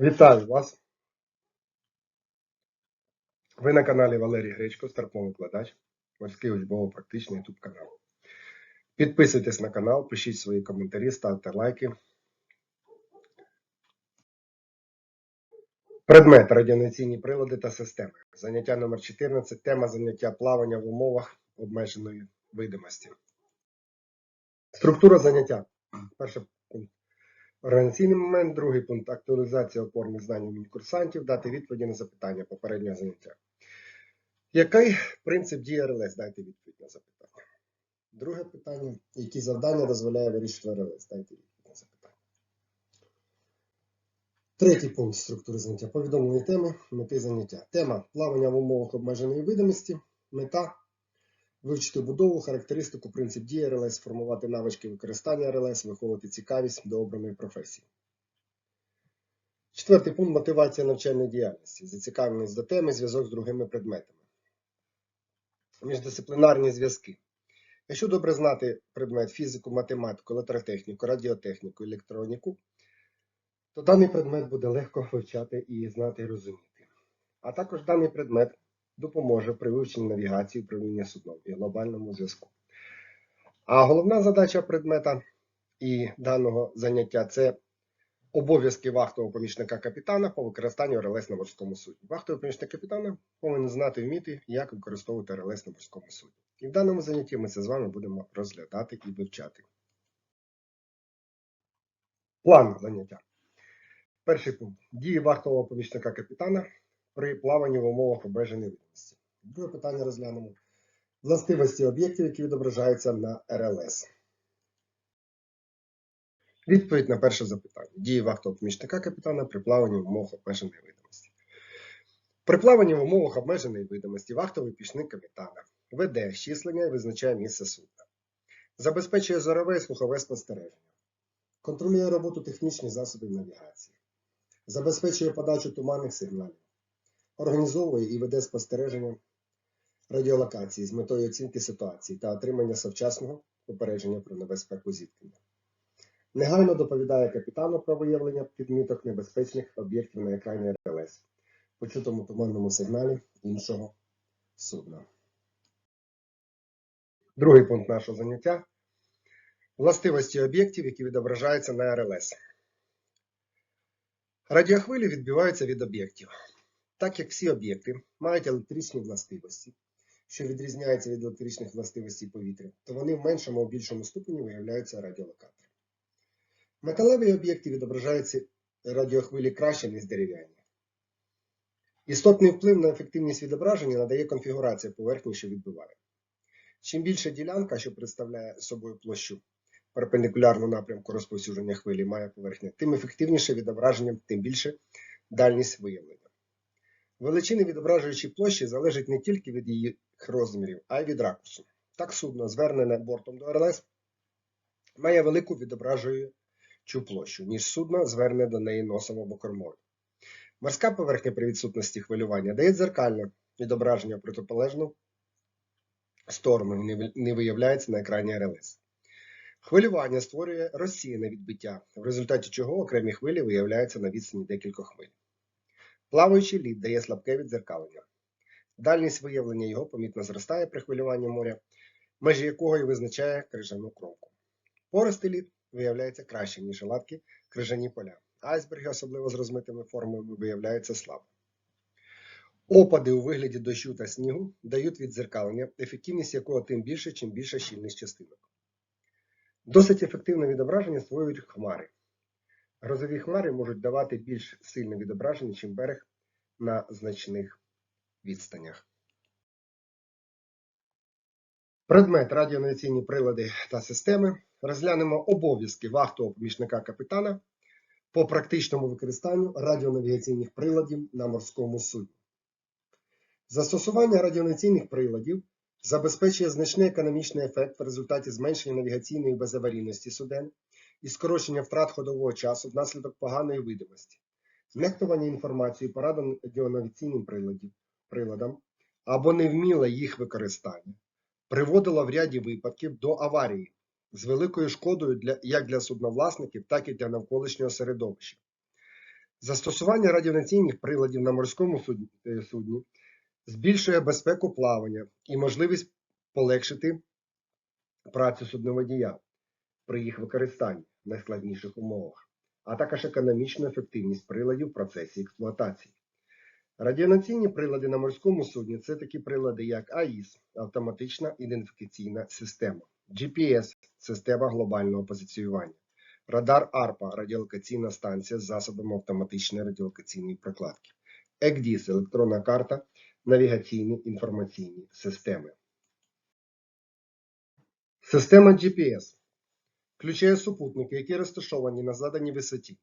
Вітаю вас! Ви на каналі Валерій Гречко, старпом викладач, морський учбово-практичний YouTube канал. Підписуйтесь на канал, пишіть свої коментарі, ставте лайки. Предмет радіонаційні прилади та системи. Заняття номер 14. Тема заняття плавання в умовах обмеженої видимості. Структура заняття. Пункт. Організаційний момент, другий пункт актуалізація опорних знань у курсантів, дати відповіді на запитання попереднього заняття. Який принцип дії РЛС? Дайте відповідь на запитання. Друге питання. Які завдання дозволяє вирішувати РЛС? Дайте відповідь на запитання. Третій пункт структури заняття. Повідомлені теми, мети заняття. Тема плавання в умовах обмеженої видимості, мета Вивчити будову, характеристику, принцип дії РЛС, сформувати навички використання РЛС, виховувати цікавість до обраної професії. Четвертий пункт мотивація навчальної діяльності, зацікавленість до теми, зв'язок з другими предметами. Міждисциплінарні зв'язки. Якщо добре знати предмет фізику, математику, електротехніку, радіотехніку, електроніку, то даний предмет буде легко вивчати і знати і розуміти. А також даний предмет допоможе при вивченні навігації, управління судном і глобальному зв'язку. А головна задача предмета і даного заняття це обов'язки вахтового помічника капітана по використанню РЛС на морському судні. Вахтовий помічник капітана повинен знати вміти, як використовувати РЛС на морському судні. І в даному занятті ми це з вами будемо розглядати і вивчати. План заняття. Перший пункт. Дії вахтового помічника капітана при плаванні в умовах обмеженої видимості. Друге питання розглянемо. Властивості об'єктів, які відображаються на РЛС. Відповідь на перше запитання. Дії вахтового помічника капітана при плаванні в умовах обмеженої видимості. При плаванні в умовах обмеженої видимості вахтовий помічник капітана веде щислення і визначає місце судна. Забезпечує зорове і слухове спостереження. Контролює роботу технічних засобів навігації. Забезпечує подачу туманних сигналів організовує і веде спостереження радіолокації з метою оцінки ситуації та отримання совчасного попередження про небезпеку зіткнення. Негайно доповідає капітану про виявлення підміток небезпечних об'єктів на екрані РЛС, почутому туманному сигналі іншого судна. Другий пункт нашого заняття властивості об'єктів, які відображаються на РЛС. Радіохвилі відбиваються від об'єктів. Так як всі об'єкти мають електричні властивості, що відрізняються від електричних властивостей повітря, то вони в меншому або більшому ступені виявляються радіолокатором. Металеві об'єкти відображаються радіохвилі краще, ніж дерев'яні. Істотний вплив на ефективність відображення надає конфігурація поверхні, що відбиває. Чим більша ділянка, що представляє собою площу перпендикулярну напрямку розповсюдження хвилі має поверхня, тим ефективніше відображення, тим більше дальність виявлення. Величини відображуючої площі залежать не тільки від її розмірів, а й від ракурсу. Так судно, звернене бортом до РЛС, має велику відображуючу площу, ніж судно, звернене до неї носом або кормою. Морська поверхня при відсутності хвилювання дає дзеркальне відображення протиполежну сторону і не виявляється на екрані РЛС. Хвилювання створює розсіяне відбиття, в результаті чого окремі хвилі виявляються на відстані декількох хвиль. Плаваючий лід дає слабке відзеркалення. Дальність виявлення його помітно зростає при хвилюванні моря, межі якого і визначає крижану кромку. Пористий лід виявляється краще, ніж гладкі крижані поля. Айсберги, особливо з розмитими формами, виявляються слабо. Опади у вигляді дощу та снігу дають відзеркалення, ефективність якого тим більше, чим більша щільність частинок. Досить ефективне відображення створюють хмари. Грозові хмари можуть давати більш сильне відображення, ніж берег на значних відстанях. Предмет радіонавігаційні прилади та системи. Розглянемо обов'язки вахтового помічника капітана по практичному використанню радіонавігаційних приладів на морському судні. Застосування радіонавігаційних приладів забезпечує значний економічний ефект в результаті зменшення навігаційної безаварійності суден і скорочення втрат ходового часу внаслідок поганої видимості, нехтування інформацією по радіонавігаційним приладам або невміле їх використання приводило в ряді випадків до аварії з великою шкодою для, як для судновласників, так і для навколишнього середовища. Застосування радіонаційних приладів на морському е, судні збільшує безпеку плавання і можливість полегшити працю судноводія при їх використанні в найскладніших умовах, а також економічну ефективність приладів в процесі експлуатації. Радіонаційні прилади на морському судні це такі прилади, як АІС автоматична ідентифікаційна система, GPS система глобального позиціювання, радар АРПА радіолокаційна станція з засобами автоматичної радіолокаційної прокладки, ЕКДІС електронна карта, навігаційні інформаційні системи. Система GPS включає супутники, які розташовані на заданій висоті.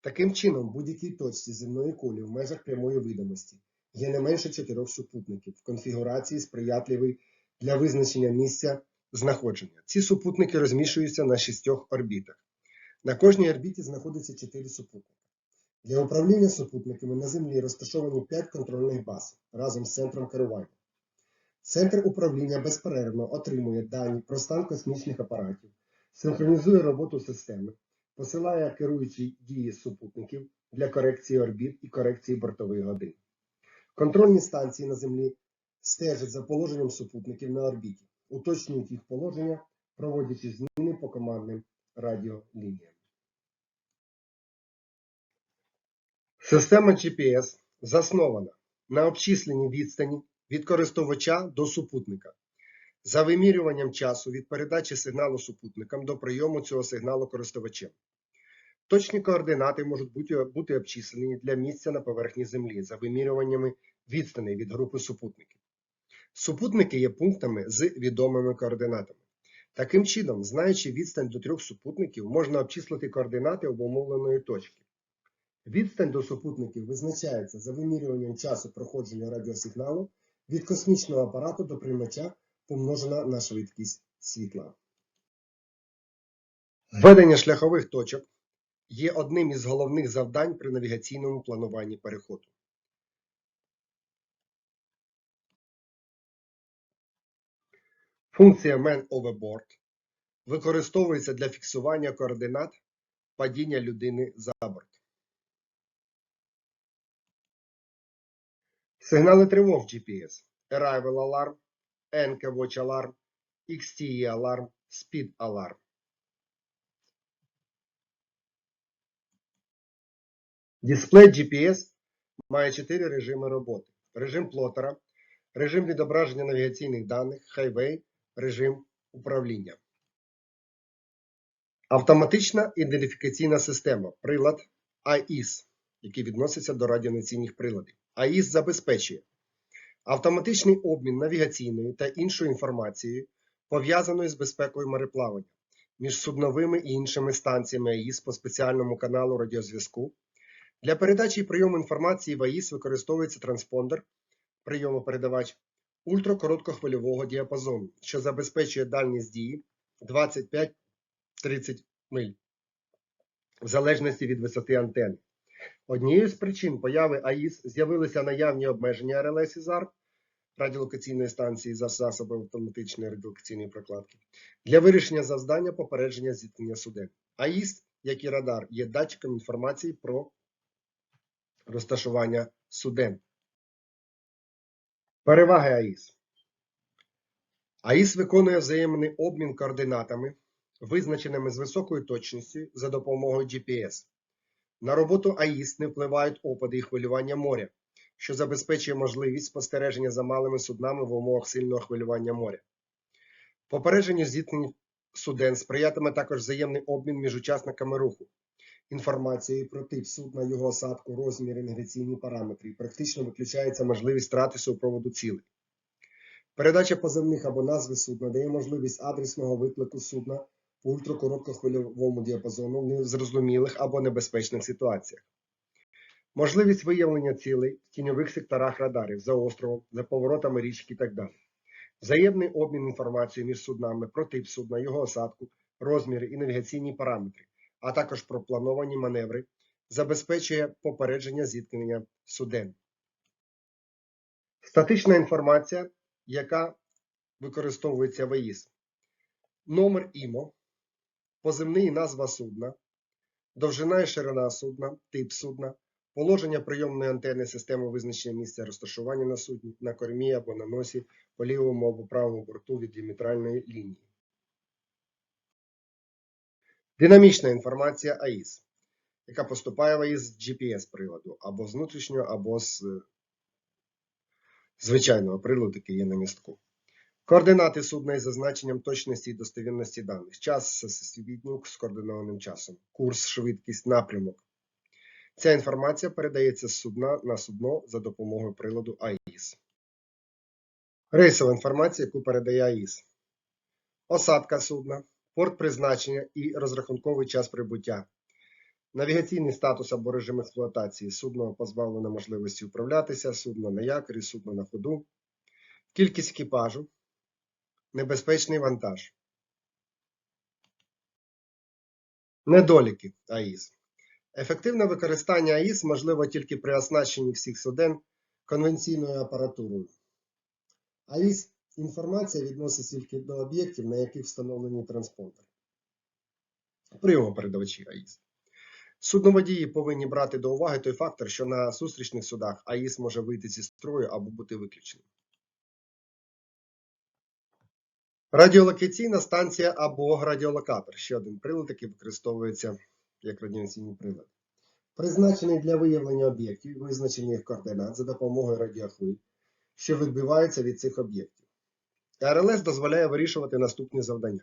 Таким чином, будь-якій точці земної кулі в межах прямої видимості є не менше чотирьох супутників в конфігурації сприятливій для визначення місця знаходження. Ці супутники розміщуються на шістьох орбітах. На кожній орбіті знаходиться чотири супутники. Для управління супутниками на Землі розташовані 5 контрольних баз разом з центром керування. Центр управління безперервно отримує дані про стан космічних апаратів, синхронізує роботу системи, посилає керуючі дії супутників для корекції орбіт і корекції бортових годин. Контрольні станції на Землі стежать за положенням супутників на орбіті, уточнюють їх положення, проводячи зміни по командним радіолініям. Система GPS заснована на обчисленні відстані від користувача до супутника за вимірюванням часу від передачі сигналу супутникам до прийому цього сигналу користувачем. Точні координати можуть бути, бути обчислені для місця на поверхні Землі за вимірюваннями відстаней від групи супутників. Супутники є пунктами з відомими координатами. Таким чином, знаючи відстань до трьох супутників, можна обчислити координати обумовленої точки. Відстань до супутників визначається за вимірюванням часу проходження радіосигналу від космічного апарату до приймача помножена на швидкість світла. Введення шляхових точок є одним із головних завдань при навігаційному плануванні переходу. Функція Man Overboard використовується для фіксування координат падіння людини за борт. Сигнали тривог GPS, Arrival Alarm, NK Alarm, XTE Alarm, Speed Alarm. Дисплей GPS має чотири режими роботи: режим плотера, режим відображення навігаційних даних, Highway, режим управління. Автоматична ідентифікаційна система, прилад AIS, який відноситься до радіонаційних приладів. AIS забезпечує автоматичний обмін навігаційною та іншою інформацією, пов'язаною з безпекою мореплавання між судновими і іншими станціями АІС по спеціальному каналу радіозв'язку. Для передачі і прийому інформації в АІС використовується транспондер, прийомопередавач ультракороткохвильового діапазону, що забезпечує дальність дії 25-30 миль, в залежності від висоти антени. Однією з причин появи АІС з'явилися наявні обмеження РЛС і ЗАРП радіолокаційної станції за засобами автоматичної радіолокаційної прокладки для вирішення завдання попередження зіткнення суден. АІС, як і радар, є датчиком інформації про розташування суден. Переваги АІС. АІС виконує взаємний обмін координатами, визначеними з високою точністю за допомогою GPS. На роботу АІС не впливають опади і хвилювання моря, що забезпечує можливість спостереження за малими суднами в умовах сильного хвилювання моря. Попередженню зіткнень суден сприятиме також взаємний обмін між учасниками руху, інформацією про тип судна, його осадку, розміри, навігаційні параметри. І практично виключається можливість втрати супроводу цілей. Передача позивних або назви судна дає можливість адресного виклику судна по ультракороткохвильовому діапазону в незрозумілих або небезпечних ситуаціях. Можливість виявлення цілей в тіньових секторах радарів за островом, за поворотами річки і так далі. Взаємний обмін інформацією між суднами про тип судна, його осадку, розміри і навігаційні параметри, а також про плановані маневри, забезпечує попередження зіткнення суден. Статична інформація, яка використовується в АІС. Номер ІМО, позивний і назва судна, довжина і ширина судна, тип судна, положення прийомної антени системи визначення місця розташування на судні, на кормі або на носі по лівому або правому борту від діаметральної лінії. Динамічна інформація АІС, яка поступає в АІС з GPS-приладу або з внутрішнього, або з звичайного приладу, який є на містку. Координати судна із зазначенням точності і достовірності даних. Час всесвітній з координованим часом. Курс, швидкість, напрямок. Ця інформація передається з судна на судно за допомогою приладу АІС. Рейсова інформація, яку передає АІС. Осадка судна, порт призначення і розрахунковий час прибуття. Навігаційний статус або режим експлуатації. Судно позбавлено можливості управлятися, судно на якорі, судно на ходу. Кількість екіпажу. Небезпечний вантаж. Недоліки АІС. Ефективне використання АІС можливо тільки при оснащенні всіх суден конвенційною апаратурою. АІС інформація відноситься тільки до об'єктів, на яких встановлені транспондери. Прийомопередавачі АІС. Судноводії повинні брати до уваги той фактор, що на зустрічних судах АІС може вийти зі строю або бути виключеним. Радіолокаційна станція або радіолокатор ще один прилад, який використовується як радіаційний прилад. Призначений для виявлення об'єктів і визначення їх координат за допомогою радіохвиль, що відбиваються від цих об'єктів. РЛС дозволяє вирішувати наступні завдання: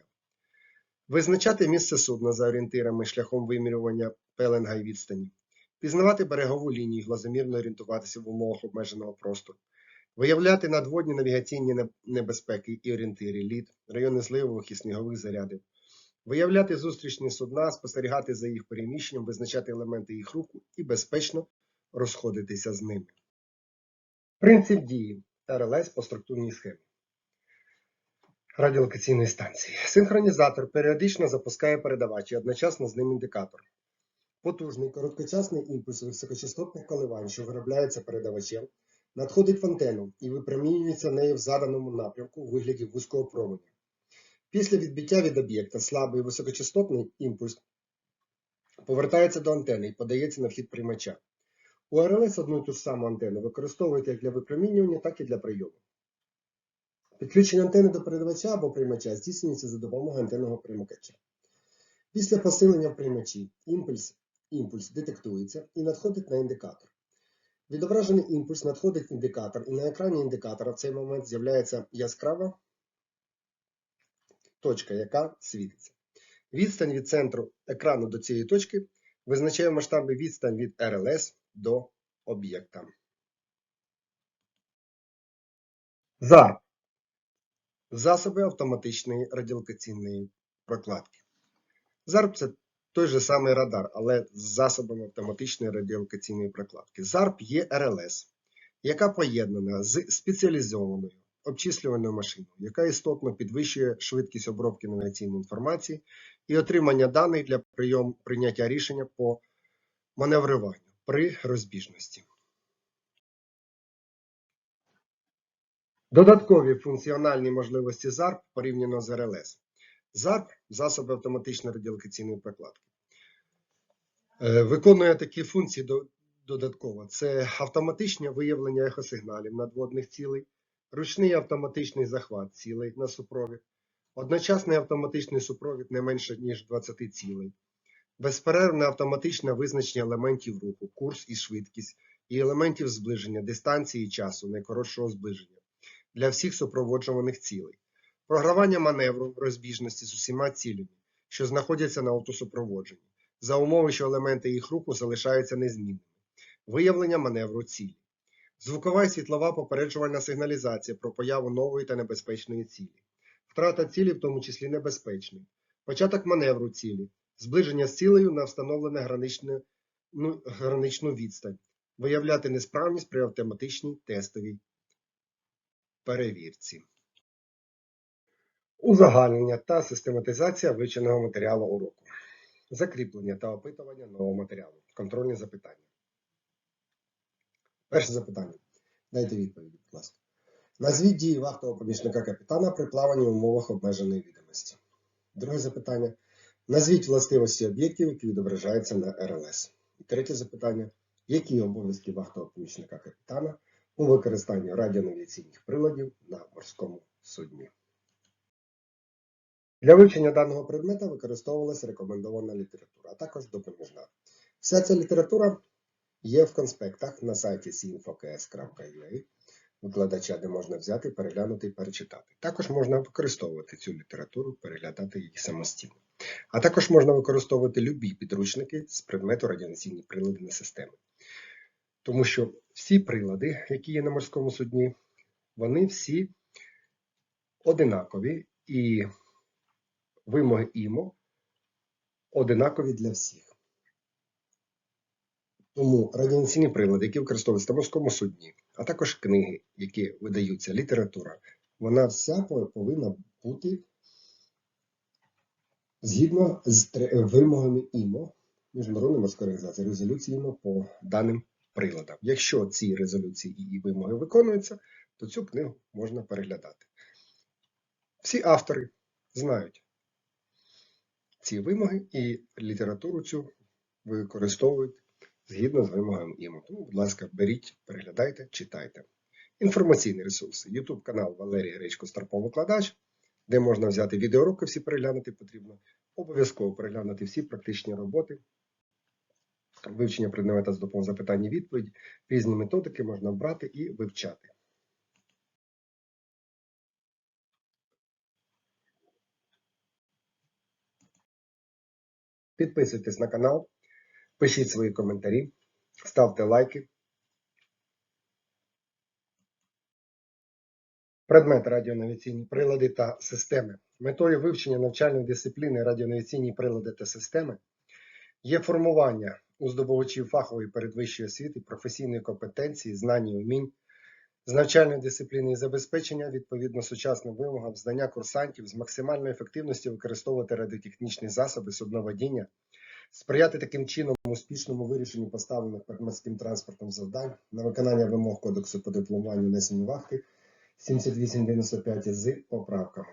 визначати місце судна за орієнтирами шляхом вимірювання пеленга і відстані, пізнавати берегову лінію, глазомірно орієнтуватися в умовах обмеженого простору, виявляти надводні навігаційні небезпеки і орієнтири, лід, райони зливових і снігових зарядів, виявляти зустрічні судна, спостерігати за їх переміщенням, визначати елементи їх руху і безпечно розходитися з ними. Принцип дії РЛС по структурній схемі. Радіолокаційної станції. Синхронізатор періодично запускає передавач і одночасно з ним індикатор. Потужний короткочасний імпульс високочастотних коливань, що виробляється передавачем, надходить в антенну і випромінюється нею в заданому напрямку у вигляді вузького променя. Після відбиття від об'єкта слабий високочастотний імпульс повертається до антени і подається на вхід приймача. У РЛС одну і ту ж саму антенну використовують як для випромінювання, так і для прийому. Підключення антени до передавача або приймача здійснюється за допомогою антенного примикача. Після посилення в приймачі імпульс, імпульс детектується і надходить на індикатор. Відображений імпульс надходить індикатор, і на екрані індикатора в цей момент з'являється яскрава точка, яка світиться. Відстань від центру екрану до цієї точки визначає в масштабі відстань від РЛС до об'єкта. ЗАРП засоби автоматичної радіолокаційної прокладки. ЗАРП це той же самий радар, але з засобами автоматичної радіолокаційної прокладки. ЗАРП є РЛС, яка поєднана з спеціалізованою обчислювальною машиною, яка істотно підвищує швидкість обробки навігаційної інформації і отримання даних для прийом, прийняття рішення по маневруванню при розбіжності. Додаткові функціональні можливості ЗАРП порівняно з РЛС. ЗАРП засоби автоматичної радіолокаційної прокладки. Е, Виконує такі функції додатково: це автоматичне виявлення ехосигналів надводних цілей, ручний автоматичний захват цілей на супровід, одночасний автоматичний супровід не менше ніж 20 цілей, безперервне автоматичне визначення елементів руху, курс і швидкість, і елементів зближення, дистанції і часу найкоротшого зближення для всіх супроводжуваних цілей, програвання маневру розбіжності з усіма цілями, що знаходяться на автосупроводженні, за умови, що елементи їх руху залишаються незмінними, виявлення маневру цілі, звукова і світлова попереджувальна сигналізація про появу нової та небезпечної цілі, втрата цілі, в тому числі небезпечної, початок маневру цілі, зближення з цілею на встановлене граничне, ну, граничну відстань, виявляти несправність при автоматичній тестовій перевірці. Узагальнення та систематизація вивченого матеріалу уроку. Закріплення та опитування нового матеріалу. Контрольні запитання. Перше запитання. Дайте відповідь, будь ласка. Назвіть дії вахтового помічника капітана при плаванні в умовах обмеженої відомості. Друге запитання. Назвіть властивості об'єктів, які відображаються на РЛС. І третє запитання. Які обов'язки вахтового помічника капітана у використанні радіонавігаційних приладів на морському судні? Для вивчення даного предмета використовувалася рекомендована література, а також допоміжна. Вся ця література є в конспектах на сайті sinfokс.ua викладача, де можна взяти, переглянути і перечитати. Також можна використовувати цю літературу, переглядати її самостійно. А також можна використовувати любі підручники з предмету радіаційні прилади на системи. Тому що всі прилади, які є на морському судні, вони всі одинакові і вимоги ІМО одинакові для всіх. Тому радіаційні прилади, які використовуються на морському судні, а також книги, які видаються, література, вона вся повинна бути згідно з вимогами ІМО, Міжнародної морської організації, резолюції ІМО по даним приладам. Якщо ці резолюції і вимоги виконуються, то цю книгу можна переглядати. Всі автори знають ці вимоги і літературу цю використовують згідно з вимогами ІМО. Тому, будь ласка, беріть, переглядайте, читайте. Інформаційні ресурси. YouTube канал Валерій Гречко Старпов-викладач, де можна взяти відеоуроки, всі переглянути потрібно. Обов'язково переглянути всі практичні роботи, вивчення предмета з допомогою запитань і відповідь. Різні методики можна брати і вивчати. Підписуйтесь на канал, пишіть свої коментарі, ставте лайки. Предмет радіонавіційні прилади та системи. Метою вивчення навчальної дисципліни радіонавіційні прилади та системи є формування у здобувачів фахової передвищої освіти, професійної компетенції, знань і умінь, з навчальної дисципліни і забезпечення відповідно сучасним вимогам знання курсантів з максимальною ефективністю використовувати радіотехнічні засоби судноводіння, сприяти таким чином успішному вирішенню поставлених перед морським транспортом завдань на виконання вимог Кодексу по дипломуванню несення вахти 7895 з поправками.